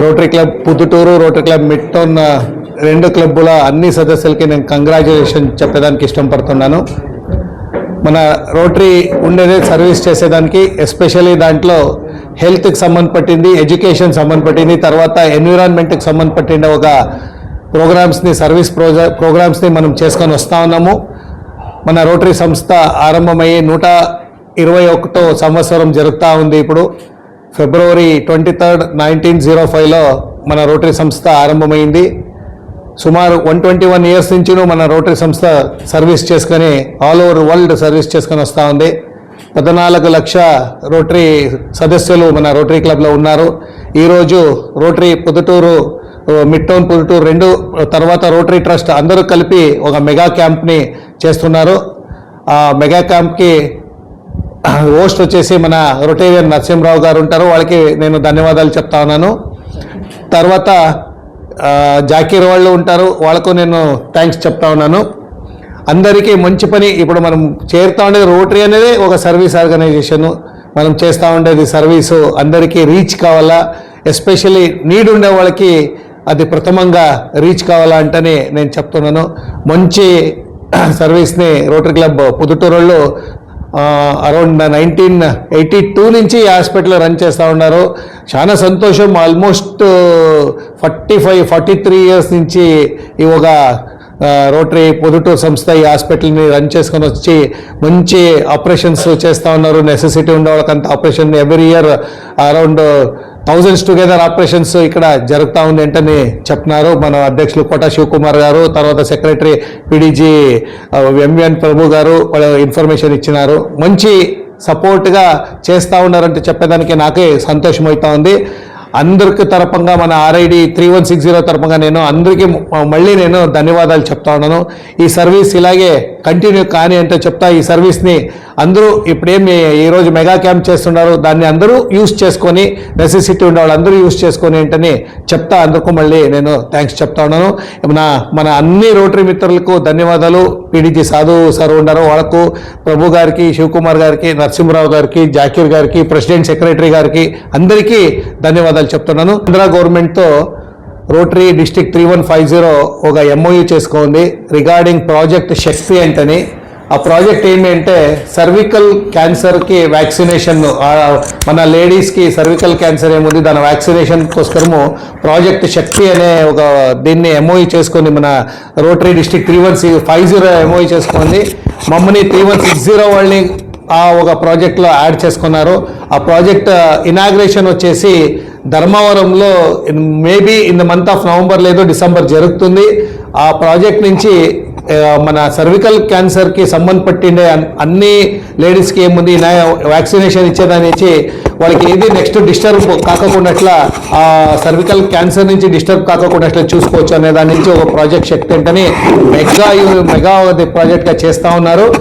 Rotary club Puduturu rotary club midtown రెండు క్లబ్బుల అన్ని సదస్సులకి నేను కంగ్రాచులేషన్ చెప్పేదానికి ఇష్టపడుతున్నాను. మన రోటరీ ఉండేది సర్వీస్ చేసేదానికి ఎస్పెషల్లీ దాంట్లో హెల్త్కి సంబంధపట్టింది ఎడ్యుకేషన్ సంబంధపట్టింది తర్వాత ఎన్విరాన్మెంట్కి సంబంధపట్టిన ఒక ప్రోగ్రామ్స్ని సర్వీస్ ప్రోజ ప్రోగ్రామ్స్ని మనం చేసుకొని వస్తూ ఉన్నాము. మన రోటరీ సంస్థ ఆరంభమయ్యి నూట ఇరవై ఒకటో సంవత్సరం జరుగుతూ ఉంది ఇప్పుడు. February twenty third nineteen zero ఫైవ్లో మన రోటరీ సంస్థ ఆరంభమైంది. సుమారు వన్ ట్వంటీ వన్ ఇయర్స్ నుంచి మన రోటరీ సంస్థ సర్వీస్ చేసుకొని ఆల్ ఓవర్ వరల్డ్ సర్వీస్ చేసుకొని వస్తూ ఉంది. పద్నాలుగు లక్ష రోటరీ సదస్సులు మన రోటరీ క్లబ్లో ఉన్నారు. ఈరోజు rotary Pudutur mid town Pudutur రెండు తర్వాత రోటరీ ట్రస్ట్ అందరూ కలిపి ఒక మెగా క్యాంప్ని చేస్తున్నారు. ఆ మెగా క్యాంప్కి హోస్ట్ వచ్చేసి మన రొటేరియన్ నరసింహరావు గారు ఉంటారు. వాళ్ళకి నేను ధన్యవాదాలు చెప్తా ఉన్నాను. తర్వాత జాకీర్ వాళ్ళు ఉంటారు. వాళ్ళకు నేను థ్యాంక్స్ చెప్తా ఉన్నాను. అందరికీ మంచి పని. ఇప్పుడు మనం చేరుతా ఉండేది రోటరీ అనేది ఒక సర్వీస్ ఆర్గనైజేషన్ మనం చేస్తూ ఉండేది సర్వీసు అందరికీ రీచ్ కావాలా? ఎస్పెషల్లీ నీడ్ ఉండే వాళ్ళకి అది ప్రథమంగా రీచ్ కావాలా అంటేనే నేను చెప్తున్నాను. మంచి సర్వీస్ని రోటరీ క్లబ్ పుదుటూరులో అరౌండ్ నైన్టీన్ ఎయిటీ టూ నుంచి ఈ హాస్పిటల్ రన్ చేస్తూ ఉన్నారు. చాలా సంతోషం. Almost forty five forty three years నుంచి ఈ ఒక రోటరీ పొదుటూరు సంస్థ ఈ హాస్పిటల్ని రన్ చేసుకొని వచ్చి మంచి ఆపరేషన్స్ చేస్తూ ఉన్నారు. నెసెసిటీ ఉండే వాళ్ళకంత operation every year around thousands together operations ఇక్కడ జరుగుతూ ఉంది ఏంటని చెప్తున్నారు మన అధ్యక్షులు కోట శివకుమార్ గారు తర్వాత సెక్రటరీ పిడిజీ ఎంవిఎన్ ప్రభు గారు ఇన్ఫర్మేషన్ ఇచ్చినారు. మంచి సపోర్ట్గా చేస్తూ ఉన్నారంటే చెప్పేదానికి నాకే సంతోషం అవుతా ఉంది. అందరికి తరపంగా మన RID three one six zero తరపంగా నేను అందరికీ మళ్ళీ నేను ధన్యవాదాలు చెప్తా ఉన్నాను. ఈ సర్వీస్ ఇలాగే కంటిన్యూ కానీ అంటే చెప్తా ఈ సర్వీస్ని అందరూ ఇప్పుడేమి ఈరోజు మెగా క్యాంప్ చేస్తున్నారు దాన్ని అందరూ యూస్ చేసుకొని నెసెసిటీ ఉండే వాళ్ళు అందరూ యూస్ చేసుకొని ఏంటని చెప్తా అందరికీ మళ్ళీ నేను థ్యాంక్స్ చెప్తా ఉన్నాను. మన మన అన్ని రోటరీ మిత్రులకు ధన్యవాదాలు. పీడీజీ సాధు సార్ ఉన్నారు వాళ్ళకు ప్రభు గారికి శివకుమార్ గారికి నరసింహరావు గారికి జాకీర్ గారికి ప్రెసిడెంట్ సెక్రటరీ గారికి అందరికీ ధన్యవాదాలు చెప్తున్నాను. Andhra గవర్నమెంట్తో rotary district three one five zero ఒక ఎంఓయూ చేసుకోండి రిగార్డింగ్ ప్రాజెక్ట్ శక్తి అంటని ఆ ప్రాజెక్ట్ ఏంటంటే సర్వికల్ క్యాన్సర్కి వ్యాక్సినేషన్ మన లేడీస్కి సర్వికల్ క్యాన్సర్ ఏముంది దాని వ్యాక్సినేషన్ కోసము ప్రాజెక్ట్ శక్తి అనే ఒక దీన్ని ఎంఓఈ చేసుకొని మన rotary district three one five zero MOU చేసుకుంది మమ్మల్ని త్రీ వన్ సిక్స్ జీరో వాళ్ళని ఆ ఒక ప్రాజెక్ట్లో యాడ్ చేసుకున్నారు. ఆ ప్రాజెక్ట్ ఇనాగ్రేషన్ వచ్చేసి ధర్మవరంలో maybe in the month of November లేదో డిసెంబర్ జరుగుతుంది. ఆ ప్రాజెక్ట్ నుంచి మన సర్వికల్ క్యాన్సర్కి సంబంధపట్టిండే అన్ని లేడీస్కి ఏముంది నా వ్యాక్సినేషన్ ఇచ్చేదనేసి వాళ్ళకి ఏది నెక్స్ట్ డిస్టర్బ్ కాకుండా ఆ సర్వికల్ క్యాన్సర్ నుంచి డిస్టర్బ్ కాకుండా చూసుకోవచ్చు అనే దాని నుంచి ఒక ప్రాజెక్ట్ శక్తి ఏంటని మెగా మెగా ప్రాజెక్ట్గా చేస్తూ ఉన్నారు.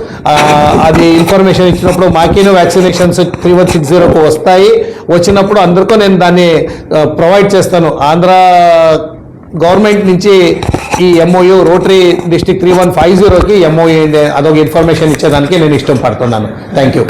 అది ఇన్ఫర్మేషన్ ఇచ్చినప్పుడు మాకేనో వ్యాక్సినేషన్స్ త్రీ వన్ సిక్స్ జీరోకు వస్తాయి. వచ్చినప్పుడు అందరికీ నేను దాన్ని ప్రొవైడ్ చేస్తాను. ఆంధ్ర గవర్నమెంట్ నుంచి ఈ MOU rotary district three one five జీరోకి ఎంఓయూ అదొక ఇన్ఫర్మేషన్ ఇచ్చేదానికి నేను ఇష్టం పడుతున్నాను. Thank you